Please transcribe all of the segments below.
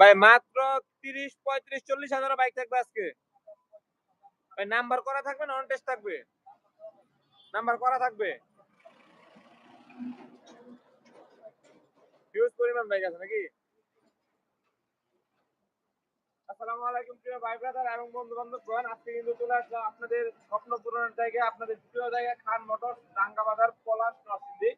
ভাই, মাত্র তিরিশ, পঁয়ত্রিশ, চল্লিশ হাজার বাইক থাকবে আজকে। ভাই, নাম্বার করা থাকবে টেস্ট থাকবে? নাম্বার করা থাকবে? পরিমাণ বাইক আছে নাকি? এবং কিন্তু আপনাদের স্বপ্ন পূরণের জায়গায়, আপনাদের জায়গায় খান মোটর ডাঙ্গা বাজার পলাশ, নরসিংদী।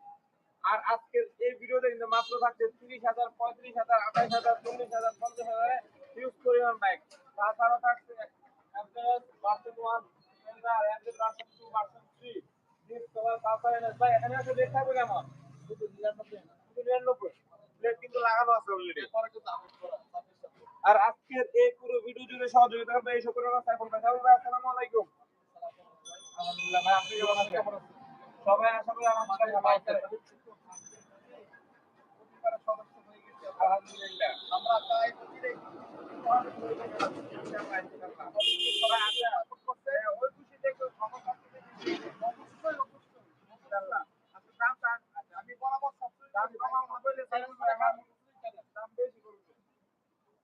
আর আজকের এই ভিডিওতে কিন্তু মাত্র থাকছে তিরিশ হাজার পঁয়ত্রিশ হাজার আঠাইশ হাজার চল্লিশ হাজার পঞ্চাশ হাজারে হিউজ পরিমাণ বাইক তাছাড়া থাকছে version one version two version three disc cover sulphur NS ভাই এখানে আছে রেট থাকবে কেমন শুধু নিরানব্বই শুধু নিরানব্বই। প্লেট কিন্তু লাগানো আছে অলরেডি আর আজকের এই পুরো ভিডিও জুড়ে সহযোগিতা করবে এই সকলের আসসালামু আলাইকুম। আলহামদুলিল্লাহ ভাই আপনি কেমন আছেন? সবাই আশা করি আলহামদুলিল্লাহ ভালো আছেন। আমি বরাবর সবসময় দাম আমার দাম বেশি করবে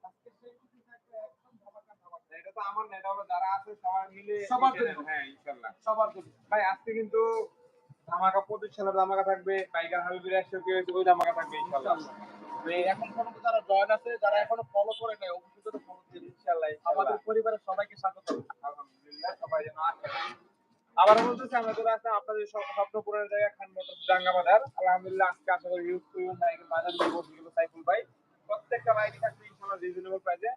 আজকে সেই খুশি থাকলে একদম ধামাকা ধামাকা এটা তো আমার না এটা হলো যারা আছে সবাই মিলে সবার জন্য। হ্যাঁ ইনশাআল্লাহ সবার জন্য। ভাই আজকে কিন্তু ধামাকা পঁচিশ সালের ধামাকা থাকবে বাইকার হাবিবের একশো কি হয়েছে ওই ধামাকা থাকবে ইনশাল্লাহ। এখন পর্যন্ত যারা জয়েন আছে, যারা এখনও ফলো করে নাই, অবশ্যই ফলো দিন ইনশাআল্লাহ আমাদের পরিবারের সবাইকে স্বাগত। আলহামদুলিল্লাহ, সবাই যেন আবার বলতেছি আমরা চলে আসলাম আপনাদের স্বপ্ন পূরণের জায়গা খান মোটর ডাঙ্গা বাজার আলহামদুলিল্লাহ, আজকে আশা করি ইউজ করবেন বাইকের বাজার গেল সাইফুল ভাই, প্রত্যেকটা বাইক থাকবে ইনশাআল্লাহ রিজনেবল প্রাইসে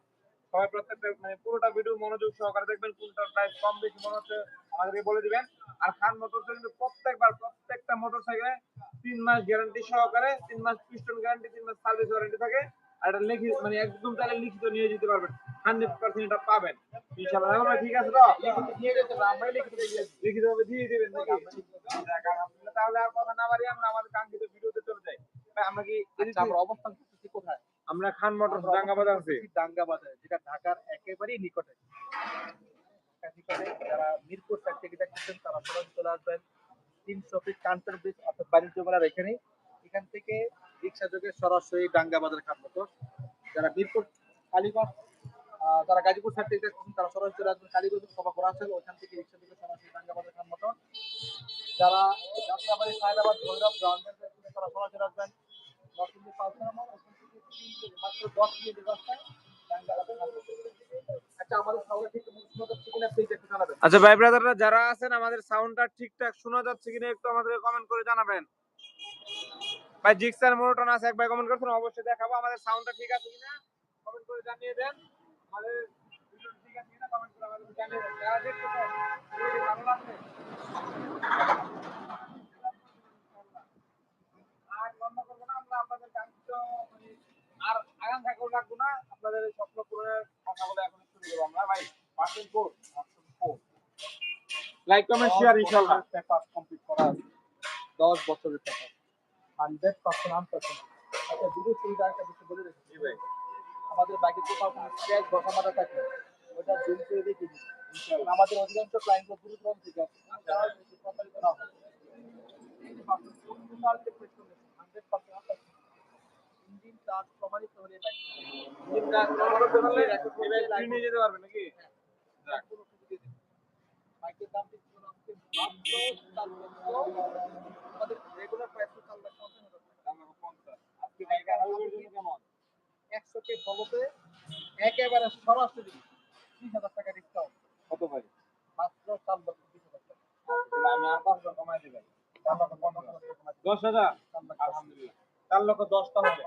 সবাই প্রত্যেকটা মানে পুরোটা ভিডিও মনোযোগ সহকারে দেখবেন কোনটার প্রাইস কম বেশি মনে হচ্ছে আমাদেরকে বলে দিবেন। আর খান মোটর কিন্তু প্রত্যেকবার প্রত্যেকটা মোটর সাইকেলে তিন মাস গ্যারান্টি সহকারে তিন মাস পিস্টন গ্যারান্টি তিন মাস সার্ভিস ওয়ারেন্টি থাকে। আর এটা লিখিত মানে একদম তাহলে লিখিত নিয়ে যেতে পারবেন। হান্ড্রেড পার্সেন্ট এটা পাবেন। ইনশাল্লাহ তাহলে ভাই ঠিক আছে তো? নিয়ে যেতে হবে আমরাই লিখে দিয়ে যাচ্ছি লিখিত ভাবে দিয়ে দিবেন নাকি? যাক, তাহলে আর কথা না বাড়িয়ে আমরা আমাদের কাঙ্ক্ষিত ভিডিওতে চলে যাই। ভাই, আমরা কি আচ্ছা আমরা অবস্থান করতেছি কোথায়? আমরা খান মোটর ডাঙ্গা বাজার আছি। ডাঙ্গা বাজারে যেটা ঢাকার একেবারেই নিকটে। যারা মিরপুর সাইড থেকে দেখতেছেন তারা সবাই চলে আসবেন। তিনশো ফিট কান্টার ব্রিজ অর্থাৎ বাণিজ্য মেলার এখানে। এখান থেকে রিক্সা যোগে সরাসরি ডাঙ্গা বাজার খান মতো যারা মিরপুর কালীগঞ্জ যারা গাজীপুর সাইড থেকে দেখতেছেন তারা সরাসরি চলে আসবেন। কালীগঞ্জ সভা করা আছে ওখান থেকে রিক্সা যোগে সরাসরি ডাঙ্গা বাজার খান মতো যারা যাত্রাবাড়ি সায়দাবাদ ভৈরব তারা সরাসরি আসবেন। নরসিংদী পালসার আচ্ছা আচ্ছা ভাই ব্রাদাররা যারা আছেন, আমাদের সাউন্ডটা ঠিকঠাক শোনা যাচ্ছে কিনা একটু আমাদের কমেন্ট করে জানাবেন। ভাই, জিক্সার মোনোটন আছে, এক ভাই কমেন্ট করছেন, অবশ্যই দেখাবো। আমাদের সাউন্ডটা ঠিক আছে কিনা? কমেন্ট করে জানিয়ে দেন। আমাদের ঠিক আছে কিনা কমেন্ট করে আমাদের জানিয়ে দেন। যারা দেখতেছেন ভালো আর লম্বা করব না, আমরা আপনাদের মানে আর আগাম থাকব রাখব না। আপনাদের স্বপ্ন পূরণের কথা বলে এখন শুরু করব আমরা। ভাই percent four like comment share ইনশাআল্লাহ পেপার কমপ্লিট করা আছে। দশ বছরের পেপার হান্ড্রেড পার্সেন্ট আনপার্সেন্ট আচ্ছা দুটো সুবিধা একটা বিষয় বলে রেখেছি ভাই। আমাদের বাইকের কোথাও কোনো স্ক্র্যাচ বসামাটা থাকে ওটা জুম করে দেখে দিই আমাদের অধিকাংশ ক্লায়েন্ট দূর দূরান্ত থেকে আসে। যারা বেশি প্রতারিত না ইঞ্জিন চার্জ প্রমাণিত হলে নিয়ে যেতে পারবে নাকি? বাইকের দাম দিচ্ছি আজকে মাত্র চার আমাদের রেগুলার প্রাইস তো চার পঞ্চাশ হাজার টাকা। দাম এখন 50 আজকে বাইক আর কেমন? একশো কে ফলোতে একেবারে সরাসরি হাজার টাকা ডিসকাউন্ট কত ভাই? মাত্র চার লক্ষ বিশ হাজার টাকা। তাহলে আমি আর 5 টাকা কমাই দিই ভাই। 4 লক্ষ 50 দশ হাজার? আলহামদুলিল্লাহ। চার লক্ষ দশটা হবে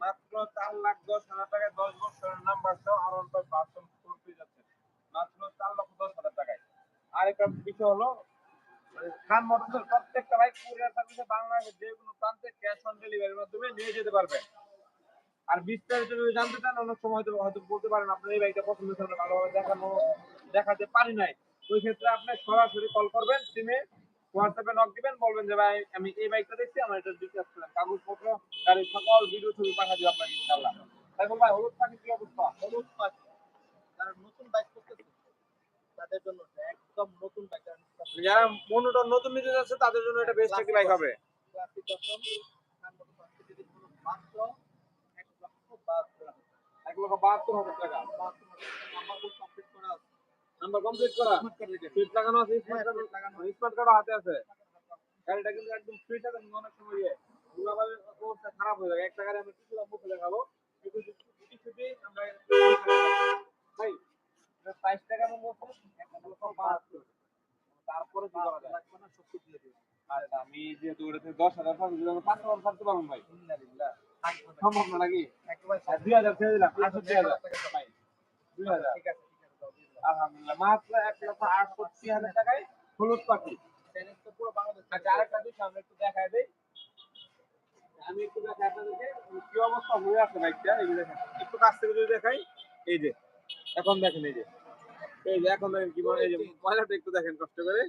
মাত্র চার লাখ দশ টাকায় দশ বছরের নাম্বার সহ আর অল্প পার্সন ফোর পেয়ে যাচ্ছে। মাত্র চার লক্ষ দশ হাজার টাকায়। আর একটা বিষয় হলো মানে খান মোটরসের প্রত্যেকটা বাইক কুরিয়ার সার্ভিসে বাংলাদেশের যে কোনো প্রান্তে ক্যাশ অন ডেলিভারির মাধ্যমে নিয়ে যেতে পারবেন। আর বিস্তারিত যদি জানতে চান, অনেক সময় হয়তো হয়তো বলতে পারেন, আপনার এই বাইকটা পছন্দ হচ্ছে ভালোভাবে দেখানো দেখাতে পারি নাই। ওই ক্ষেত্রে আপনি সরাসরি কল করবেন সিমে হোয়াটসঅ্যাপে নক দিবেন, বলবেন যে, ভাই, আমি এই বাইকটা দেখছি, আমার এটা ডিটেলস কাগজপত্র, গাড়ির সকল ভিডিও ছবি পাঠা দিও আপনাকে, ইনশাআল্লাহ। ভাই হলুদ পাখি কি অবস্থা? হলুদ পাখি যারা নতুন বাইক করতেছে তাদের জন্য একদম নতুন বাইক যারা মনোটন নতুন নিতে যাচ্ছে তাদের জন্য এটা বেস্ট একটি বাইক হবে। দর্শন লক্ষ বাহাত্তর হাজার টাকা। নাম্বার কমপ্লিট করা সিট লাগানো আছে স্মার্ট কার্ড লাগানো হাতে আছে। গাড়িটা কিন্তু একদম ফিট আছে অনেক সময় ইয়ে। খারাপ হয়ে যায়। একটা গাড়ি আমরা কিছু মুখে দেখাবো। তারপরে আচ্ছা আমি যেহেতু ওটাতে দশ হাজার টাকা যদি পাঁচ হাজার ছাড়তে পারব ভাই। সম্ভব না নাকি? দুই হাজার ছেড়ে দিলাম আটষট্টি হাজার ভাই। দুই হাজার। আলহামদুলিল্লাহ মাত্র এক লক্ষ আটষট্টি হাজার টাকায় হলুদ পাখি। আচ্ছা আরেকটা বিষয় আমরা একটু দেখাই দিই। আমি একটু দেখাই আপনাদেরকে কি অবস্থা? হয়ে আছে বাইকটা? এই দেখেন একটু কাছ থেকে যদি দেখাই এই যে এখন দেখেন এই যে। এই যে এখন দেখেন কি বলে এই যে ময়লাটা একটু দেখেন কষ্ট করে।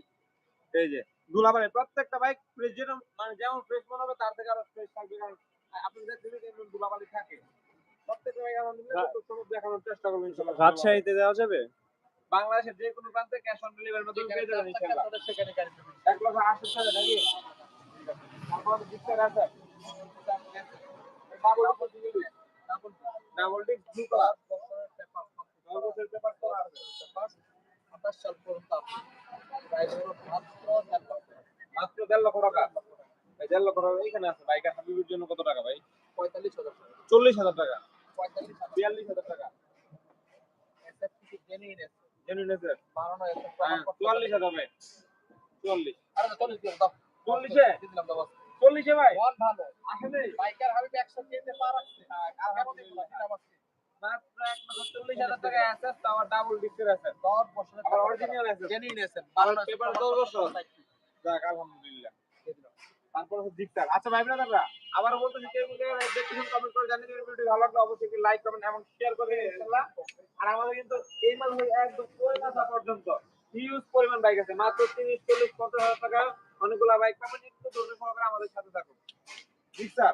এই যে ধুলাবালি প্রত্যেকটা বাইক ফ্রেশ যেরকম মানে যেমন ফ্রেশ মনে হবে তার থেকে আরও ফ্রেশ থাকবে কারণ আপনি দেখবেন কেমন ধুলাবালি থাকে। প্রত্যেকটা বাইক আলহামদুলিল্লাহ দেখানোর চেষ্টা করবেন ইনশাআল্লাহ। রাজশাহীতে দেওয়া যাবে? বাংলাদেশের যে কোনো প্রান্তে ক্যাশ অন ডেলিভারির মাধ্যমে পেয়ে যাবেন ইনশাআল্লাহ। এক লক্ষ আশি হাজার নাকি? তারপর আছে। ডাবল ডিস্ক ব্লু কালার দশ বছরের পেপার তো আছে মাত্র দেড় লক্ষ টাকা এই দেড় লক্ষ টাকা এখানে আছে বাইকের হাবিবের জন্য কত টাকা ভাই চল্লিশ হাজার টাকা। বিয়াল্লিশ হাজার টাকা। জেনুইন আছে হ্যাঁ, চুয়াল্লিশ হাজার ভাই চুয়াল্লিশ চল্লিশে চল্লিশে ভাই চল্লিশ জিক্সার আচ্ছা ভাই ব্রাদাররা আবার বলতেছি কেউ কেউ দেখতেছেন কমেন্ট করে জানিয়ে দিবেন ভিডিও ভালো লাগলে অবশ্যই লাইক কমেন্ট এবং শেয়ার করে ইনশাআল্লাহ। আর আমাদের কিন্তু এই মাল একদম কলকাতা পর্যন্ত। হিউজ পরিমাণ বাইক আছে। মাত্র তিরিশ চল্লিশ পঞ্চাশ হাজার টাকা অনেকগুলো বাইক পাবেন একটু ধৈর্য সহকারে আমাদের সাথে থাকুন। Gixxer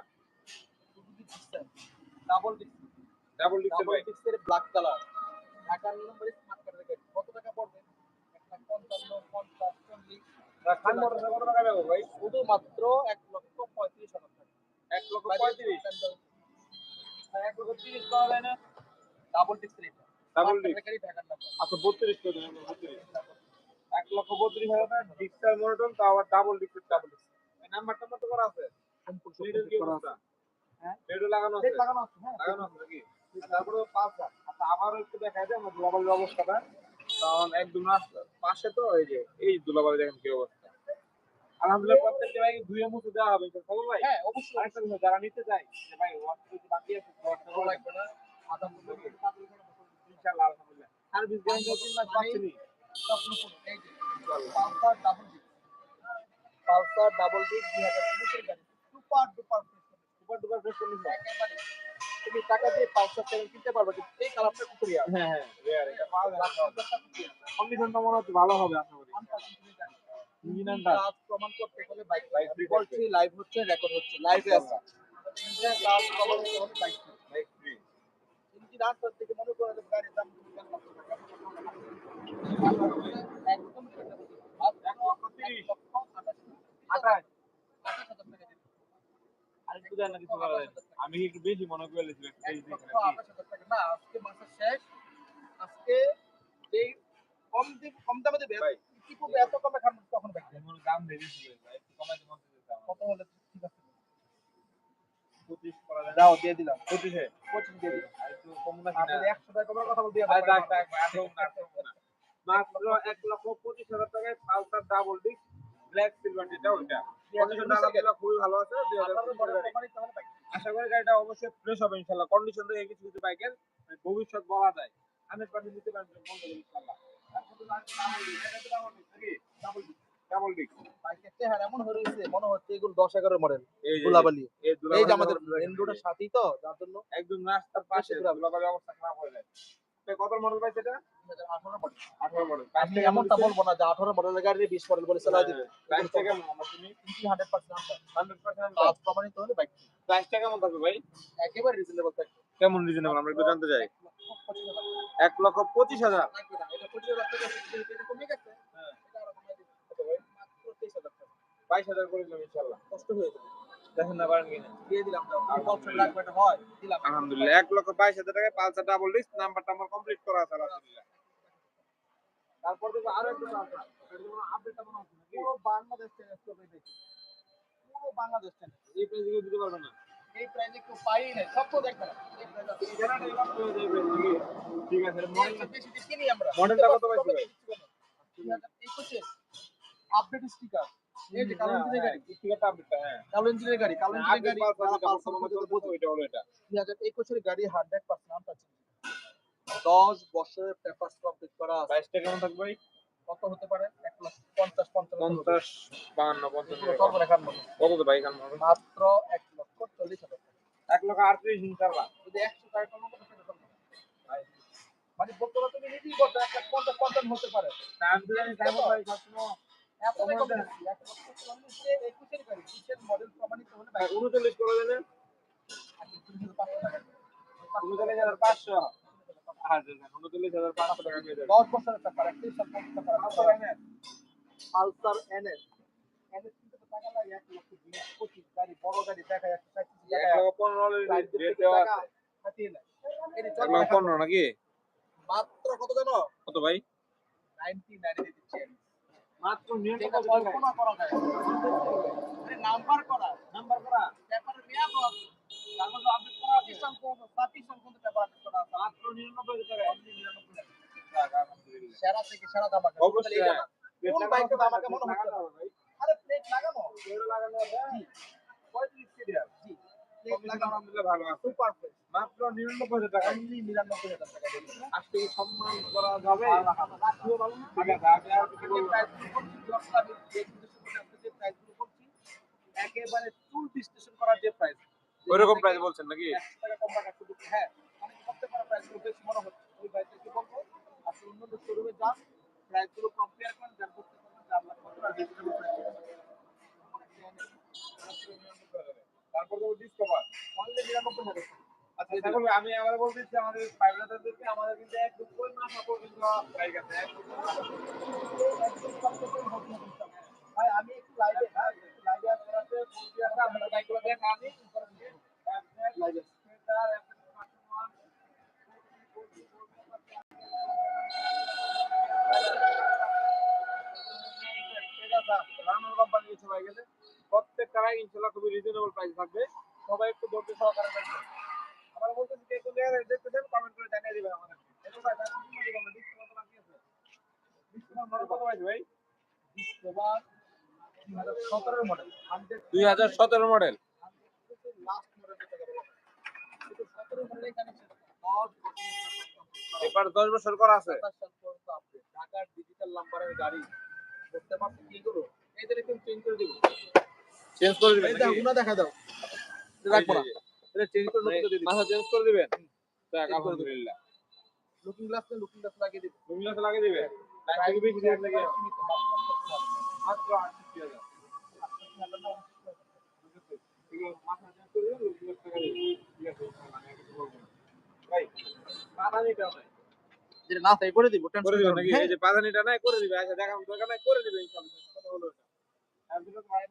double double ডিক্সার bike black colour ঢাকার নম্বরে স্মার্ট কার্ডের গাড়ি কত টাকা পড়বে? এক লাখ পঞ্চান্ন পঞ্চাশ চল্লিশ। খান মোটর কত টাকা দেবো ভাই? শুধুমাত্র এক লক্ষ পঁয়ত্রিশ হাজার টাকা। এক লক্ষ পঁয়ত্রিশ? এক লক্ষ তিরিশ পাওয়া যায় না। ডাবল রেট ডাবল ডিক্স গাড়ি ঢাকার নাম্বার আচ্ছা বত্রিশ করে দেবেন বত্রিশ। এক লক্ষ বত্রিশ হাজার টাকা ডিক্সার মনোটন তো আবার ডাবল ডিক্সার ডাবল ডিক্স নাম্বার টাম্বার তো করা আছে? রেডিও? লাগানো আছে। লাগানো আছে লাগানো আছে নাকি? তারপরে পাঁচ হাজার। আচ্ছা আবারও একটু দেখা যায় আমার দুলাবালির অবস্থাটা। কারণ একদম পাশে তো এই যে এই দুলাবালি দেখেন কি অবস্থা। আলহামদুলিল্লাহ প্রত্যেকটা ভাই ধুয়ে মুছে দেওয়া হবে খবর ভাই? হ্যাঁ অবশ্যই। আরেকটা বিষয় যারা নিতে যে ভাই ওয়াশ বাকি আছে ওয়াশটা লাগবে না। আধা মূল্য ইনশাআল্লাহ আলহামদুলিল্লাহ। সার্ভিস গ্যারান্টি তিন মাস পাচ্ছেনই। স্বপ্নপুর এই যে টাকা দিয়ে পালসার কিনতে পারবে এই কালারটা খুব হ্যাঁ হ্যাঁ রেয়ার মনে হচ্ছে ভালো হবে আশা করি প্রমাণ করতে হলে বাইক বাইক লাইভ হচ্ছে রেকর্ড হচ্ছে লাইভে বাইক বাইক ফ্রি আমি একটু বেশি মনে করে। না, আজকে মাসের শেষ। আজকে যেই কম কম দামে দেবে, কি করবে? এত কমে খান তখন দাম বেশি ছিল একটু কমাইতে মন চাইছে আমার কত হলে? পঁচিশ করা যায়। দাও, দিয়ে দিলাম। পঁচিশে। পঁচিশ দিয়ে দিলাম। একটু কম না। একশো টাকা কমার কথা বলতে আর যাক, যাক, ভাই, আঠারো না, আঠারো না। মাত্র এক লক্ষ পঁচিশ হাজার টাকায় Pulsar double disc black silver যেটা ওইটা। খুবই ভালো আছে বাইক। আশা করি গাড়িটা অবশ্যই ফ্রেশ হবে ইনশাল্লাহ। কন্ডিশন থেকে কিছু কিছু বাইকের মানে ভবিষ্যৎ বলা যায়। হান্ড্রেড পার্সেন্ট দিতে পারবেন ইনশাল্লাহ। ডাবল ডিস্ক বাইকের চেহারা এমন হয়ে রয়েছে, মনে হচ্ছে এগুলো দশ এগারো মডেল এই এই এই যে আমাদের মেন রোডের সাথেই তো যার জন্য একদম রাস্তার পাশে দুলাবালি। দুলাবালি অবস্থা খারাপ হয়ে যায়। কত মডেল পাইছে এটা আঠারো মডেল আঠারো মডেল আমি এমনটা বলব না যে আঠারো মডেলের গাড়ি বিশ মডেল বলে চালাই দিবে প্রাইসটা কেমন? আমরা হান্ড্রেড পার্সেন্ট হান্ড্রেড পার্সেন্ট কাজ প্রমাণিত হলে বাইক প্রাইসটা কেমন থাকবে ভাই? একেবারে রিজনেবল থাকবে কেমন রিজনেবল আমরা একটু জানতে চাই। এক লক্ষ পঁচিশ হাজার। এটা পঁচিশ হাজার টাকা কমে গেছে হ্যাঁ। এটা আরও কমাই দিবে কত ভাই মাত্র তেইশ হাজার টাকা বাইশ হাজার করে দিলাম ইনশাল্লাহ। কষ্ট হয়ে যাবে। দেখেন না পারেন কিনা। দিয়ে দিলাম হয়। আলহামদুলিল্লাহ এক লক্ষ বাইশ হাজার টাকায় পালসার ডাবল ডিস্ক নাম্বারটা আমার কমপ্লিট করা আছে আলহামদুলিল্লাহ। তারপর দেখো আরও একটা পালসার আপডেটটা মনে হচ্ছে পুরো বাংলাদেশ চ্যালেঞ্জ করবে দেখি পুরো বাংলাদেশ চ্যালেঞ্জ এই প্রাইসে কেউ দিতে পারবে না। এই প্রাইজে কেউ পাই নাই সব তো দেখবে না? ঠিক আছে মডেলটা কত পাইছো আপডেট স্টিকার কালো ইঞ্জিনের গাড়ি। স্টিকারটা আপডেটটা হ্যাঁ। কালো ইঞ্জিনের গাড়ি কালো ইঞ্জিনের গাড়ি দুই হাজার একুশের গাড়ি হান্ড্রেড পার্সেন্ট দশ বছরের পেপার কমপ্লিট করা আছে। কেমন থাকবে কত হতে পারে? এক লাখ পঞ্চাশ পঞ্চাশ বাহান্ন পঞ্চাশ কত তো ভাই মাত্র এক লক্ষ চল্লিশ হাজার এক লক্ষ আটত্রিশ ইনশাল্লাহ যদি একশো টাকা কম। মানে বর্তমানে তুমি নিজেই বলছো এক লাখ পঞ্চাশ পঞ্চান্ন হতে পারে। উনচল্লিশ করে দেন উনচল্লিশ হাজার পাঁচশো উনচল্লিশ হাজার পাঁচশো টাকা দশ বছরের একত্রিশ পালসার এনএস টাকা পনেরো নাকি? মাত্র কত জানো? কত ভাই? নাইনটি নাইন দিচ্ছে মাত্র কল্পনা করা যায়। নাম্বার করা নাম্বার করা। পেপারে নেওয়া তো তারপর তো আপডেট করা কিষান কোন পাকিস্তান কোন পেপার করা মাত্র নিরানব্বই টাকা। অনলি 99 টাকা। সেরা থেকে সেরা দাম অবশ্যই। কোন বাইকটা আমাকে মনে হচ্ছে? আরে প্লেট লাগানো লাগানো পঁয়ত্রিশ সিরিয়াল জি। প্লেট লাগানো আলহামদুলিল্লাহ ভালো আছে। সুপার প্লেট মাত্র নিরানব্বই হাজার টাকা। অনলি 99 হাজার টাকা আজকে সম্মান করা যাবে। একেবারে চুল বিশ্লেষণ করার যে প্রাইস ওইরকম প্রাইস বলছেন নাকি? হ্যাঁ অনেকে বেশি মনে হচ্ছে। ওই প্রাইসে কি বলব? আপনি অন্য শোরুমে যান প্রাইসগুলো কম্পেয়ার করেন যার করতে পারবেন চার লাখ কত আর রিজনেবল তারপর ডিসকভার অনলি নিরানব্বই হাজার আমি আবার বলতেছি আমাদের আমাদের কিন্তু এক দুপুর মাস পর্যন্ত। দুই হাজার সতেরো মডেল। এবার দশ বছর করা আছে। ঢাকার ডিজিটাল নাম্বারের গাড়ি করতে পারছি কি চেঞ্জ করে দিব চেঞ্জ করে দিবেন এটা দেখা দাও এটা চেঞ্জ করে নতুন মাথা চেঞ্জ করে দিবেন। দেখ আলহামদুলিল্লাহ। লুকিং গ্লাস লুকিং গ্লাস লাগিয়ে দিবেন। লুকিং গ্লাস লাগিয়ে দিবেন। লাগবে কি করে দিব করে দিবেন নাকি? এই যে পাদানিটা নাই করে দিবে। আচ্ছা দেখাম দরকার নাই করে দিবে ইনশাআল্লাহ কথা হলো এটা আর ভাই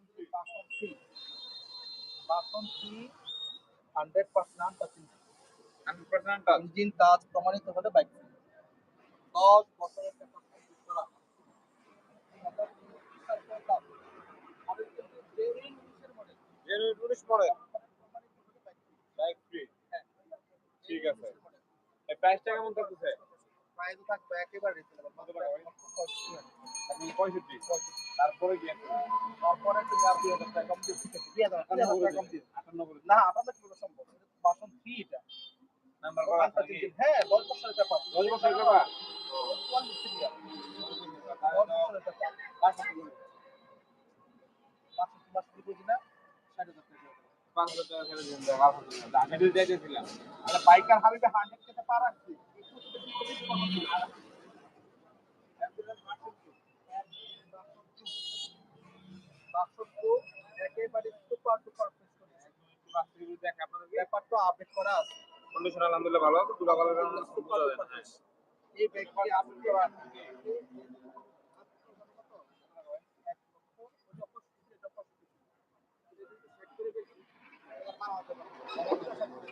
বাসন হান্ড্রেড পার্সেন্ট নাম পাচ্ছেন 100% টাচ ইঞ্জিন প্রমাণিত হলে বাইক বছরের পেপার করা জেনুইন 19 মডেল বাইক ফ্রি ঠিক আছে। এই প্রাইসটা কেমন থাকতেছে? প্রাইস থাকবে একেবারে কত টাকা ভাই? আপনি 65 তারপরে কি? তারপরে তুমি আর দুই হাজার টাকা কম দিয়ে 98 না আপনাদের কীভাবে সম্ভব বাসন ফ্রি এটা। নাম্বার করা হ্যাঁ দশ বছরের পেপার 10 বছর টাকা চুয়াল্লিশ সিরিয়াল দশ বছরের পেপার বাসন বাসন বুঝি না? ষাট হাজার টাকা দিয়ে দেবো। 5000 টাকা ছেড়ে দিন দেখ আলহামদুলিল্লাহ তো চাইতেছিলাম বাইকার হান্ড্রেড রাখছি একেবারে সুপার সুপার দেখ আপনাদের ব্যাপারটা আপডেট করা আছে। কন্ডিশন আলহামদুলিল্লাহ ভালো আছে দুলা ভালো এই ব্যাগটি আপডেট করা আছে এক লক্ষ, ওটা পঁচিশ, এটা পঁচিশ। এটা যদি set করে দেখি, ঠিক আছে এটা যদি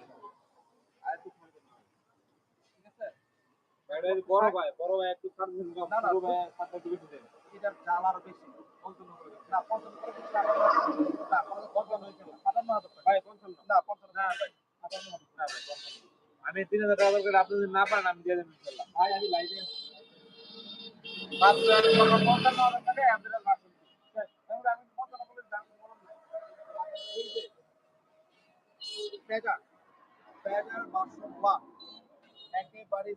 বড় ভাই বড় ভাই একটু ছাড় দিন না, ছোট ভাই ছাড়টা বেশি দেন এটার জাল আরও বেশি পঞ্চান্ন করে। না পঞ্চান্ন করে দিন, না, না, পঞ্চান্ন হয়েছে না, সাতান্ন হাজার টাকা। ভাই পঞ্চান্ন না পঞ্চান্ন না ভাই সাতান্ন হাজার না ভাই, পঞ্চান্ন। আমি তিন হাজার টাকা করে আপনি যদি না পারেন আমি দিয়ে দেবেন ইনশাল্লাহ ভাই আমি লাইভে মাত্র আমি বললাম পঞ্চান্ন হাজার টাকায় আপনারা লাভ করবেন। ভাই, তাহলে আমি পঞ্চান্ন বলে দাম বললাম এই যে, পেগা, পেগার version one, একেবারে।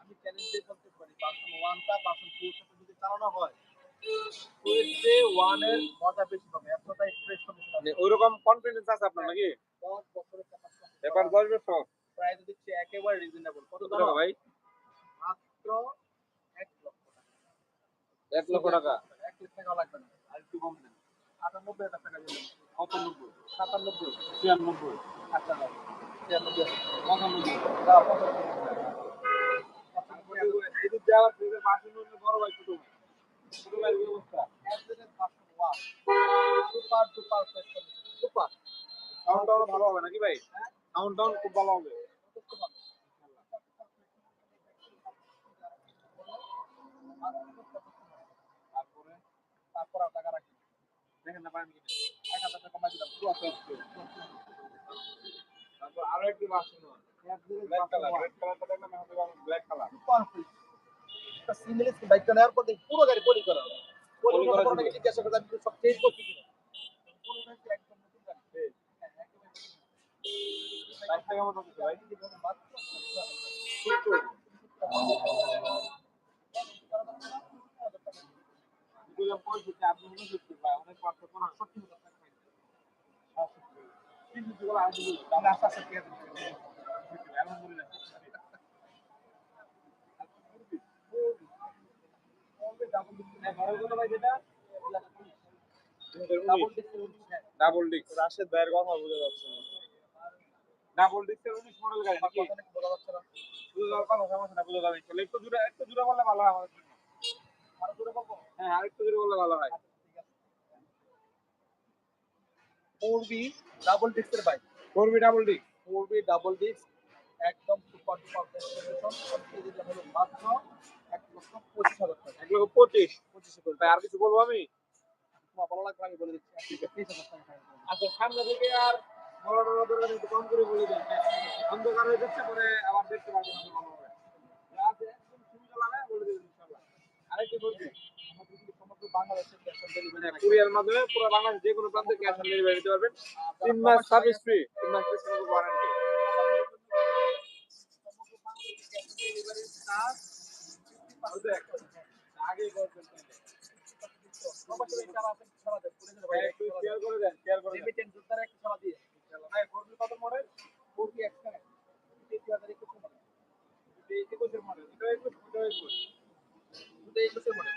আমি চ্যালেঞ্জ দিয়ে বলতে পারি ভার্সন ওয়ানটা সাথে যদি চালানো হয় টুয়েলভে ওয়ানের মজা বেশি পাবে এতটাই ফ্রেশ কন্ডিশন মানে ওইরকম কনফিডেন্স আছে আপনার নাকি? দশ বছরের capacity দশ বছর প্রাইস দিচ্ছে একেবারে রিজনেবল কত টাকা ভাই? মাত্র এক লক্ষ টাকা। এক লক্ষ টাকা? এক লাখ টাকা লাগবে না আর একটু কম দেন। আটানব্বই হাজার টাকা দিলেন। সাতানব্বই। ছিয়ানব্বই। আচ্ছা ভালো হবে নাকি ভাই সাউন্ড টাউন খুব ভালো হবে তারপরে তারপর টাকা রাখি দেখেন না পারেন কিনা এক হাজার টাকা কমাই দিলাম সিমলেস বাইকটা নেওয়ার পর পুরো গাড়ি পলি করা। পলি করার পর জিজ্ঞাসা করলাম তুমি সব চেঞ্জ করছি কিনা? পুরো গাড়ি একদম নতুন গাড়ি। হ্যাঁ, ভাই আপনি অনেক পার্থক্য না? সত্যি হাজার ডাবল ডিস্ক রাশেদ ভাইয়ের কথা বোঝা যাচ্ছে না। ডাবল ডিস্কের উনিশ মডেল গাড়ি নাকি? বোঝা যাচ্ছে না। বুঝে যাওয়ার কথা সমস্যা না? বুঝে যাবে একটু দূরে একটু দূরে বললে ভালো হয় আমাদের জন্য। আরও দূরে বলব হ্যাঁ আরেকটু দূরে বললে ভালো হয়। ফোর বি ডাবল ডিস্কের বাইক করবি double disc four B double disc একদম সুপার সুপার মাত্র এক লক্ষ পঁচিশ হাজার টাকা। এক লক্ষ পঁচিশ। পঁচিশে তাই আর কিছু বলব আমি? তোমার ভালো লাগবে আমি বলে দিচ্ছি। আচ্ছা সামনে থেকে আর বড় বড় দরকার একটু কম করে বলে দেন। অন্ধকার হয়ে যাচ্ছে পরে আবার দেখতে পারবেন ভালোভাবে আরেকটু বলছি কুরিয়ার মাধ্যমে পুরো বাংলাদেশ যে কোনো প্রান্তে ক্যাশ অন ডেলিভারি দিতে পারবেন তিন মাস সার্ভিস ফ্রি তিন মাস ওয়ারেন্টি আগে একটু শেয়ার করে দেন শেয়ার করে দেন কত মডেল একুশের মডেল এটা একুশ ওটা একুশ দুইটা একসাথে বলে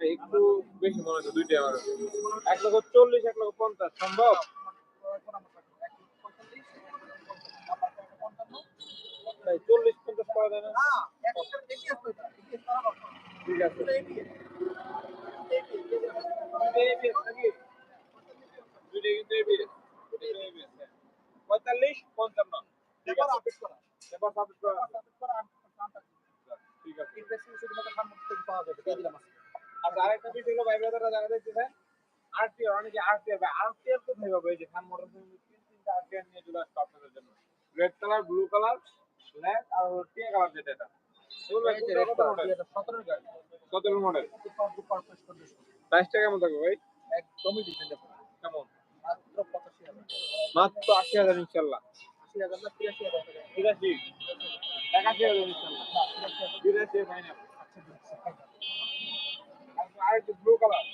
একটু বেশি মনে হচ্ছে দুইটাই আমার এক লক্ষ চল্লিশ এক লক্ষ পঞ্চাশ সম্ভব চল্লিশ পঞ্চাশ করা যায় না ঠিক আছে দুইটাই কিন্তু হ্যাঁ। পঁয়তাল্লিশ পঞ্চান্ন। ঠিক আছে? এবার করা। আছে। ঠিক আছে। আচ্ছা আরেকটা বিষয় হলো ভাই ব্রাদাররা জানা যাচ্ছে আরটিআর অনেকে আরটিআর ভাই আরটিআর কোথায় পাবে? এই যে খান মোটর তিন তিনটা আরটিআর নিয়ে চলে আসছে আপনাদের জন্য। Red colour blue colour black আর টিয়া কালার যেটা এটা। কত মডেল টাকা কেমন থাকবে ভাই। একদমই কেমন? মাত্র পঁচাশি হাজার। মাত্র আশি হাজার ইনশাল্লাহ। আশি হাজার না তিরাশি হাজার তিরাশি। একাশি হাজার ইনশাল্লাহ। তিরাশি ফাইনাল দিচ্ছি ফাইনাল আর একটু ব্লু কালার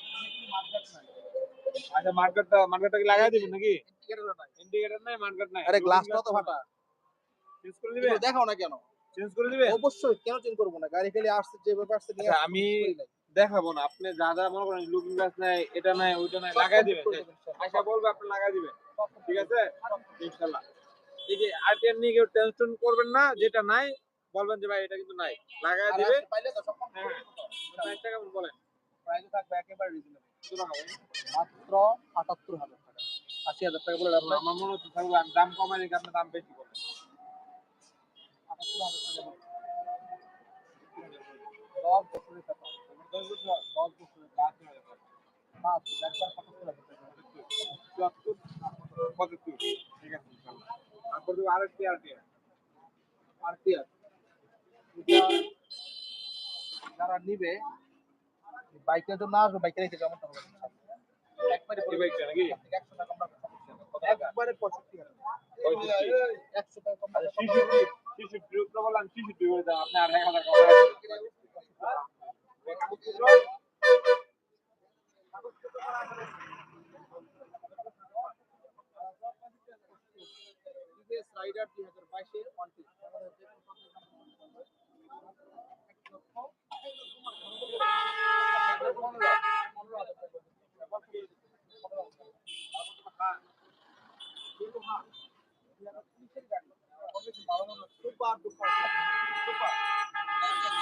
মার্কেট নাই। আচ্ছা মার্কেটটা মার্কেটটা কি লাগাই দিবেন নাকি? ইন্ডিকেটর নাই। মার্কেট নাই আরে গ্লাসটা তো ফাটা। চেঞ্জ করে দেখাও না কেন? চেঞ্জ করে দিবেন অবশ্যই কেন চেঞ্জ করব না? গাড়ি খালি আসছে যে ব্যাপার আসছে আচ্ছা, আমি। দেখাবো না। আপনি যা যা মনে করেন লুকিং গ্লাস নাই এটা নাই ওইটা নাই লাগাই দিবেন। আশা বলবে আপনি লাগাই দিবেন। ঠিক আছে? ইনশাআল্লাহ এই যে আরটিআর নিয়ে কেউ টেনশন করবেন না যেটা নাই বলবেন যে ভাই এটা কিন্তু নাই। আর দিবে। পাইলে তো সব হ্যাঁ প্রাইসটা কেমন বলেন প্রাইসে থাকবে একেবারে রিজনেবল মাত্র আটাত্তর হাজার টাকা। আশি হাজার টাকা বলে আপনার আমার মনে হচ্ছে থাকবে আমি দাম কমাই রেখে আপনি দাম বেশি বলেন। আটাত্তর হাজার টাকা বলে। দশ বছরের টাকা তারপর আরেকটি আরেকটি আর কি আছে যারা নিবে বাইকের জন্য আসবে বাইকে রেখে যেমন একবারে বাইকটা নাকি একশো টাকা কম? একবারে পঁয়ষট্টি একশো টাকা কম হাজার কমাই রাখবেন। এই কাগজপত্র? টিভিএস রাইডার দুই হাজার বাইশে ওয়ান সুপার সুপার।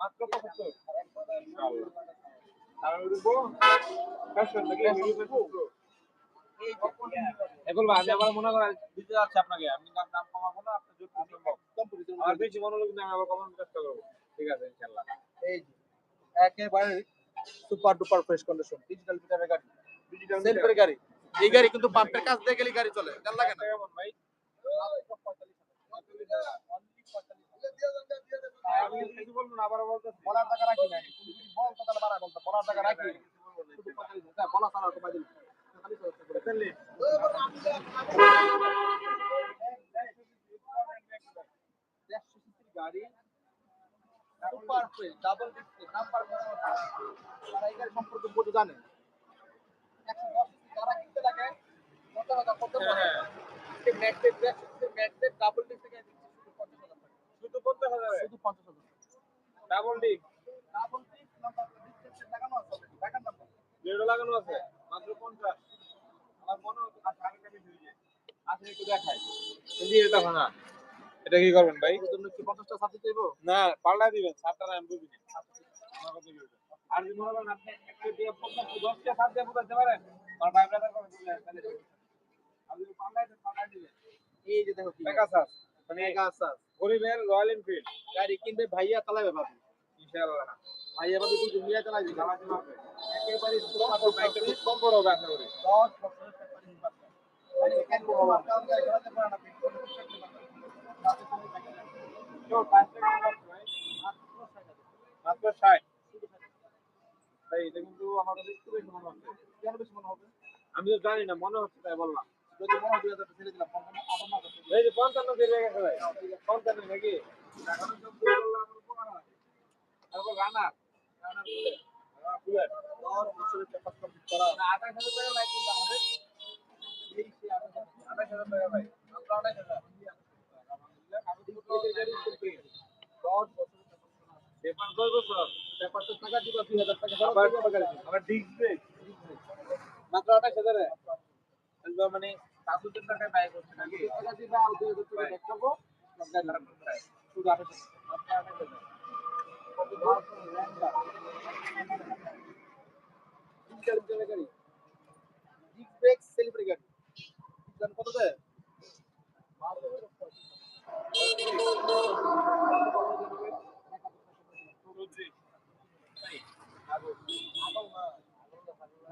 মাত্র পঁচাত্তর। আর উঠবো ফ্যাশন নাকি? এখন আমি আবার মনে করেন দিতে যাচ্ছি আপনাকে। আমি দাম কমাবো না আপনার যত আমার বেশি মনে হলো কিন্তু আমি আবার কমানোর চেষ্টা করব। ঠিক আছে ইনশাল্লাহ এই একেবারে super duper fresh condition digital মিটারের গাড়ি। ডিজিটাল সেলফের গাড়ি। এই গাড়ি কিন্তু পাম্পের কাছ দিয়ে গেলে গাড়ি চলে। লাগে না? কেমন ভাই? নাম্বার তারা এই গাড়ি সম্পর্কে বোঝে জানে। যারা কিনতে লাগে হ্যাঁ। শুধু পঞ্চাশ হাজার ডাবল ডিক ডাবল লাগানো আছে নাম্বার। যেটা লাগানো আছে মাত্র পঞ্চাশ। আমার মনে হচ্ছে আর হয়ে যায় আসলে একটু দেখাই। কিন্তু এটা ভাঙা এটা কি করবেন ভাই? জন্য কি পঞ্চাশটা সাথে দেব না পাল্টা দিবেন সাতটা আমি বুঝি না। আর যদি মনে করেন আপনি একটু দিয়ে পঞ্চাশ দশটা সাত দিয়ে বোঝাতে পারেন আমার ভাই ব্রাদার করে তাহলে আপনি দিবেন। এই যে দেখো পেগাসাস মানে মেগাসাস গরিবের রয়্যাল এনফিল্ড গাড়ি কিনবে ভাইয়া চালাবে ভাবি। ইনশাআল্লাহ। ভাইয়া ভাবি দুজন মিয়া চালাবে চালাতে পারবে একেবারে আপনার বাইকটা কম বড় হবে আশা করি। দশ বছরের পেপার নিতে পারবে। গাড়ি কেন বাবা। কারণ গাড়ি চালাতে পারে না পেট্রোল করতে পারে কেউ পাঁচ টাকা কম রাখছে ভাই মাত্র ষাট। ভাই এটা কিন্তু আমার কাছে একটু বেশি মনে হচ্ছে। কেন বেশি মনে হবে আমি তো জানি না মনে হচ্ছে তাই বললাম। যদি হয় দুই হাজার ছেড়ে দিলাম। পঞ্চান্ন বেড়ে গেছে ভাই। পঞ্চান্ন নাকি? হয়। তারপর রানার? হ্যাঁ, আঠাশ হাজার টাকা বাইক আমাদের। আঠাশ হাজার টাকা। বাইক আঠাশ হাজার। মাত্র আঠাশ হাজারে। মানে মাত্র আঠাশ হাজার ডিজিটাল মিটারের গাড়ি ডিস্ক ব্রেক সেলিব্রেট গাড়ি জান কত দেয় বুঝছি।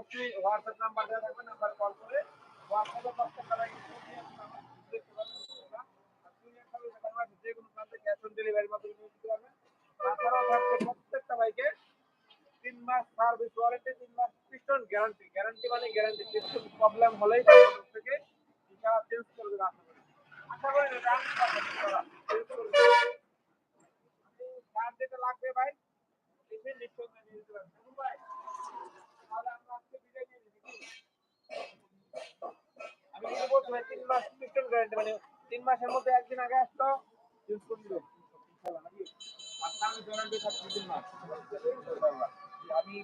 অবশ্যই হোয়াটসঅ্যাপ নাম্বার দেওয়া থাকবে নাম্বার কল করে হোয়াটসঅ্যাপে বাংলাদেশের যে কোনো প্রান্তে ক্যাশ অন ডেলিভারির মাধ্যমে নিয়ে যেতে পারবেন। তাছাড়াও থাকছে প্রত্যেকটা বাইকে তিন মাস সার্ভিস ওয়ারেন্টি তিন মাস পিস্টন মানে গ্যারান্টি করে করি করি করে লাগবে ভাই আমি কি বলব তিন মাস পিস্টন গ্যারান্টি মানে তিন মাসের মধ্যে একদিন আগে আসতো ইউজ করে দিল আমি